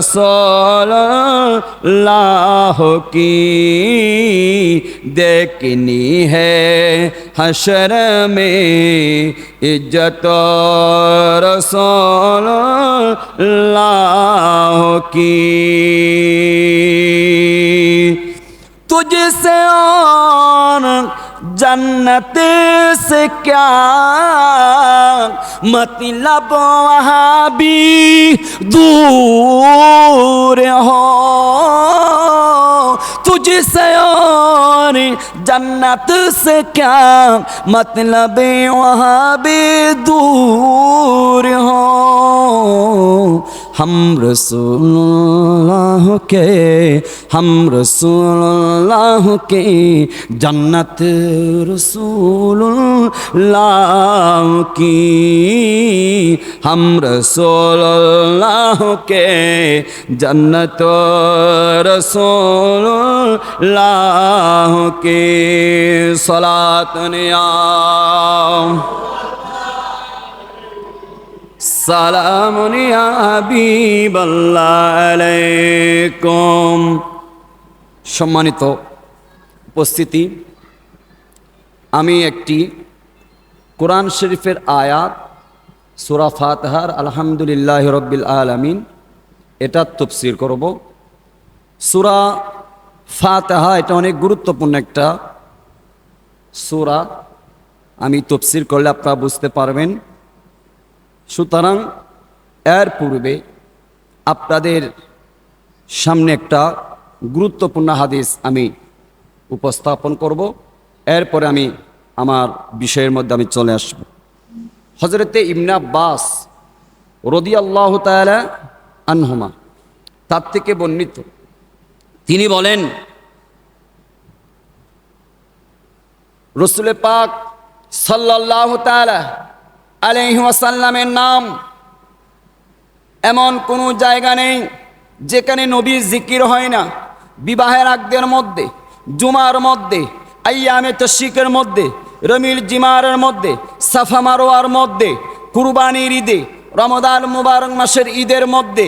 रसूलुल्लाह की देखनी है हशर में इज़्ज़त रसूलुल्लाह की। तुझसे और जन्नत से क्या मतलब वहाँ भी दूर हो तुझसे और जन्नत से क्या मतलब वहाँ भी दूर हो ہم رسول اللہ کے ہم رسول اللہ کے جنت رسول اللہ کی ہم رسول اللہ کے جنت رسول اللہ کے صلاة نیام সালামুন ইয়া হাবিবাল্লাহ আলাইকুম। সম্মানিত উপস্থিতি, আমি একটি কোরআন শরীফের আয়াত, সুরা ফাতহার, আলহামদুলিল্লাহ রব্বিল আলমিন, এটা তফসির করব। সুরা ফাতহা, এটা অনেক গুরুত্বপূর্ণ একটা সুরা। আমি তফসির করলে আপনারা বুঝতে পারবেন। সুতরাং এর পূর্বে আপনাদের সামনে একটা গুরুত্বপূর্ণ হাদিস আমি উপস্থাপন করব। এরপরে আমি আমার বিষয়ের মধ্যে আমি চলে আসব। হজরতে ইমনা আব্বাস রদি আল্লাহ তালা আনহমা, তার থেকে বর্ণিত। তিনি বলেন রসুলে পাক সাল্লাহ তালা আলহিহাসাল্লামের নাম। এমন কোনো জায়গা নেই যেখানে নবীর জিকির হয় না। বিবাহের আগদের মধ্যে, জুমার মধ্যে আইয়ামে তশিকের মধ্যে, রমিল জিমারের মধ্যে, সাফা মারোয়ার মধ্যে, কুরবানির ঈদে রমদান মুবারক মাসের ঈদের মধ্যে,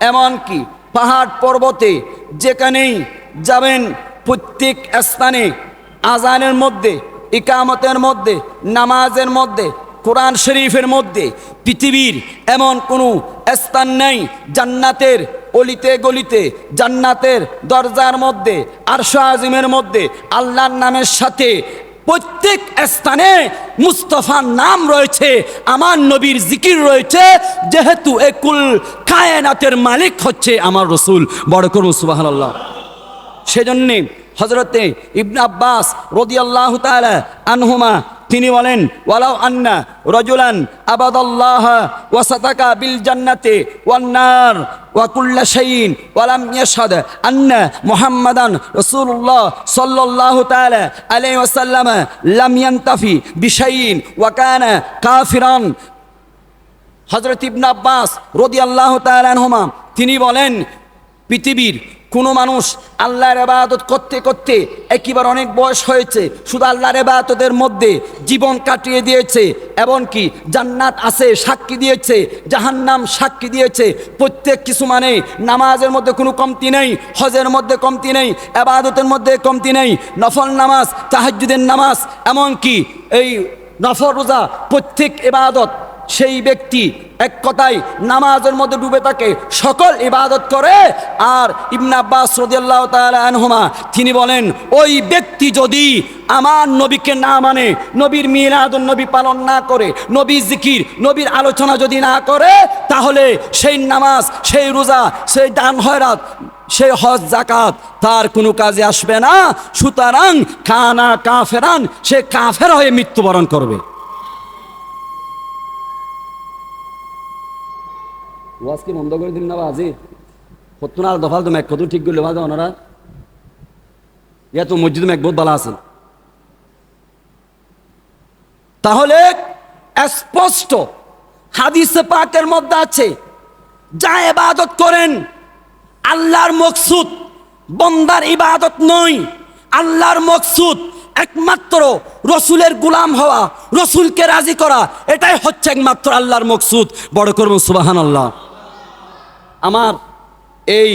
এমনকি পাহাড় পর্বতে যেখানেই যাবেন প্রত্যেক স্থানে আজানের মধ্যে, ইকামতের মধ্যে, নামাজের মধ্যে কোরআন শরীফের মধ্যে পৃথিবীর এমন কোনো স্থান নেই জান্নাতের অলিতে গলিতে, জান্নাতের দরজার মধ্যে, আরশো আজিমের মধ্যে, আল্লাহর নামের সাথে প্রত্যেক স্থানে মুস্তফার নাম রয়েছে, আমার নবীর জিকির রয়েছে, যেহেতু একুল কায়নাতের মালিক হচ্ছে আমার রসুল। বড় করব সুবাহ সেজন্যে হজরতে ইবন আব্বাস রদি আল্লাহ আনহুমা তিনি বলেন, ওয়ালাউ আন্না রজুলান আবাদাল্লাহ ওয়াসাতাকা বিল জান্নাতে ওয়ান্নার ওয়াকুল্লা শাইন ওয়ালাম ইয়াশহাদ আন্না মুহাম্মাদান রাসূলুল্লাহ সাল্লাল্লাহু তাআলা আলাইহি ওয়াসাল্লাম লাম ইয়ানতাফি বিশাইন ওয়া কানা কাফিরান। হযরত ইবনে আব্বাস রাদিয়াল্লাহু তাআলা আনহুমা, তিনি বলেন পৃথিবীর কোনো মানুষ আল্লাহর এবাদত করতে করতে একবার অনেক বয়স হয়েছে, শুধু আল্লাহর এবাদতের মধ্যে জীবন কাটিয়ে দিয়েছে, এমনকি জান্নাত আছে সাক্ষী দিয়েছে, জাহান্নাম সাক্ষী দিয়েছে, প্রত্যেক কিছু মানে নামাজের মধ্যে কোনো কমতি নেই, হজের মধ্যে কমতি নেই এবাদতের মধ্যে কমতি নেই, নফল নামাজ তাহাজুদের নামাজ, এমনকি এই নফর রোজা প্রত্যেক এবাদত সেই ব্যক্তি এক কথায় নামাজের মধ্যে ডুবে থাকে সকল ইবাদত করে। আর ইবনা আব্বাস রদিয়াল্লাহ আনহুমা, তিনি বলেন, ওই ব্যক্তি যদি আমার নবীকে না মানে নবীর মিলাদুন নবী পালন না করে নবী জিকির, নবীর আলোচনা যদি না করে, তাহলে সেই নামাজ, সেই রোজা, সেই দান হয়রাত সেই হজ জাকাত তার কোনো কাজে আসবে না। সুতরাং খানা কাফেরান, সে কাফের হয়ে মৃত্যুবরণ করবে। ওয়াজকে বন্ধ করে দিন না আজি? আর দফাল তো কত ঠিক করলে ভালো ওনারা। ইয়া তো মসজিদ ম্যাক বহুত ভালো আছেন। তাহলে স্পষ্ট হাদিসে পাকের মধ্যে আছে, যা ইবাদত করেন, আল্লাহর মকসুদ বন্দার ইবাদত নয়। আল্লাহর মকসুদ একমাত্র রসুলের গুলাম হওয়া, রসুলকে রাজি করা, এটাই হচ্ছে একমাত্র আল্লাহর মকসুদ। বড় করব সুবাহান আল্লাহ আমার এই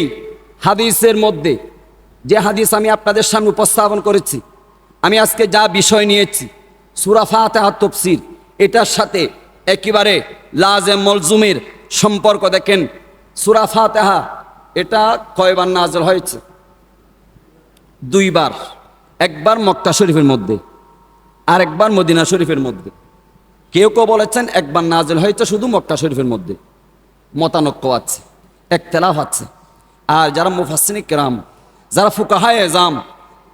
হাদিসের মধ্যে, যে হাদিস আমি আপনাদের সামনে উপস্থাপন করেছি, আমি আজকে যা বিষয় নিয়েছি সুরাফা তাহার তফসির এটার সাথে একেবারে লাজেম মলজুমের সম্পর্ক দেখেন সুরাফা তাহা এটা কয়বার নাজল হয়েছে? দুইবার, একবার মক্কা শরীফের মধ্যে আর একবার মদিনা শরীফের মধ্যে। কেউ কেউ বলেছেন একবার নাজেল হয়েছে শুধু মক্কা শরীফের মধ্যে, মতানক্য আছে। একতলাফ আছে আর যারা মুফাসিনী কেরাম, যারা ফুকাহায় এজাম,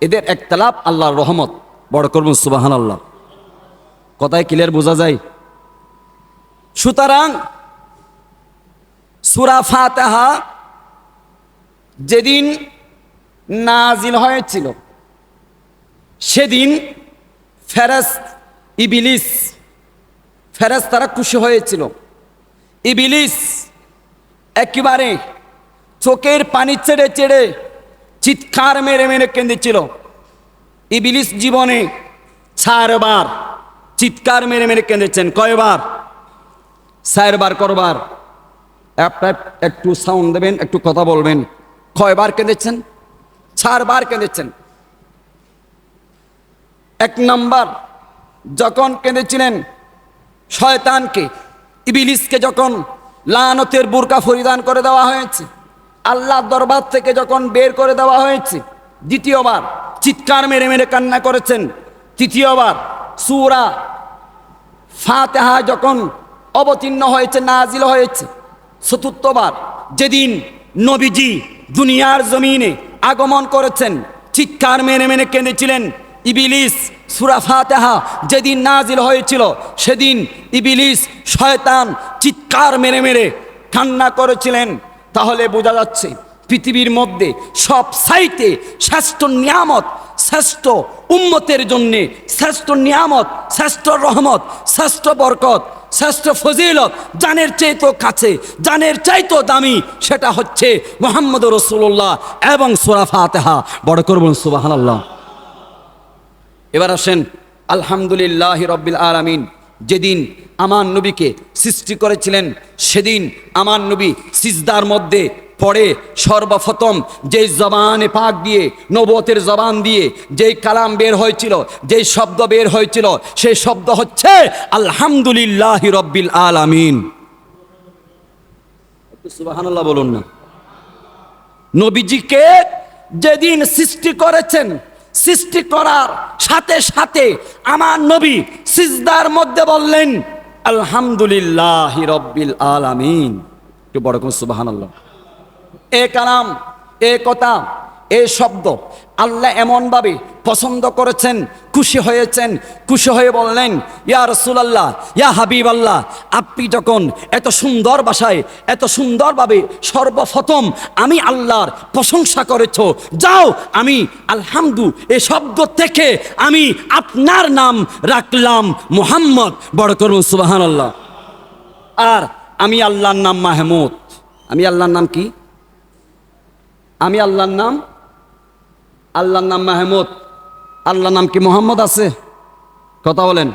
এদের একতলাফ আল্লাহর রহমত। বড় করব সুবাহান আল্লাহ কথায় ক্লিয়ার বোঝা যায়? সুতরাং সুরা ফাতেহা যেদিন নাজিল হয়েছিল, সেদিন ফেরাস ইবিলিস ফেরাস তারা খুশি হয়েছিল। ইবিলিস একেবারে চোখের পানি ছেড়ে ছেড়ে চিৎকার মেরে মেরে কেঁদেছিল। ইবিলিস জীবনে চারবার চিৎকার মেরে মেরে কেঁদেছেন। কয়বার? চারবার, করবার। আপনার একটু সাউন্ড দেবেন, একটু কথা বলবেন। কয়বার কেঁদেছেন? চারবার কেঁদেছেন। এক নাম্বার, যখন কেঁদেছিলেন, শয়তানকে, ইবিলিসকে যখন লানতের বুরকা পরিধান করে দেওয়া হয়েছে। আল্লাহ দরবার থেকে যখন বের করে দেওয়া হয়েছে, দ্বিতীয়বার চিৎকার মেরে মেরে কান্না করেছেন। তৃতীয়বার সুরা ফাতেহা যখন অবতীর্ণ হয়েছে, নাজিল হয়েছে, চতুর্থবার যেদিন নবীজি দুনিয়ার জমিনে আগমন করেছেন, চিৎকার মেরে মেরে কেঁদেছিলেন ইবিলিস সুরা ফাতেহা যেদিন নাজিল হয়েছিল, সেদিন ইবিলিস শয়তান চিৎকার মেরে মেরে ঠান্ডা করেছিলেন, তাহলে বোঝা যাচ্ছে পৃথিবীর মধ্যে সব সাইতে শ্রেষ্ঠ নিয়ামত, শ্রেষ্ঠ উম্মতের জন্যে শ্রেষ্ঠ নিয়ামত, শ্রেষ্ঠ রহমত, শ্রেষ্ঠ বরকত, শ্রেষ্ঠ ফজিলত, জানের চাইতো কাছে, জানের চাইতো দামি, সেটা হচ্ছে মোহাম্মদ রসুল্লাহ এবং সুরা আতেহা বড় করবন সুবাহ এবার আসেন, আলহামদুলিল্লাহ রব্বিল আলামিন। যেদিন আমার নবীকে সৃষ্টি করেছিলেন, সেদিন আমার নবী সিজদার মধ্যে পড়ে সর্বপ্রথম যেই জবানে পাক দিয়ে নবতের জবান দিয়ে যেই কালাম বের হয়েছিল, যেই শব্দ বের হয়েছিল সেই শব্দ হচ্ছে, আলহামদুলিল্লাহ রব্বিল আলামিন। সুবাহান্লাহ বলুন না। নবীজিকে যেদিন সৃষ্টি করেছেন সৃষ্টি করার সাথে সাথে আমার নবী সিজদার মধ্যে বললেন, আলহামদুলিল্লাহ রব্বিল আলামিন। একটু বড় সুবাহান এ কালাম, এ কথা এ শব্দ। আল্লাহ এমনভাবে পছন্দ করেছেন, খুশি হয়েছেন, খুশি হয়ে বললেন, ইয়া রসুলাল্লাহ, ইয়া হাবিব আল্লাহ আপনি যখন এত সুন্দর ভাষায় এত সুন্দরভাবে সর্বপ্রথম আমি আল্লাহর প্রশংসা করেছ, যাও, আমি আলহামদু, এ শব্দ থেকে আমি আপনার নাম রাখলাম মোহাম্মদ। বড় করুন সুবাহান আল্লাহ আর আমি আল্লাহর নাম মাহমুদ। আমি আল্লাহর নাম কি? আমি আল্লাহর নাম আল্লাহর নাম মাহমুদ। আল্লাহর নাম কি মোহাম্মদ আছে? কথা বলেন।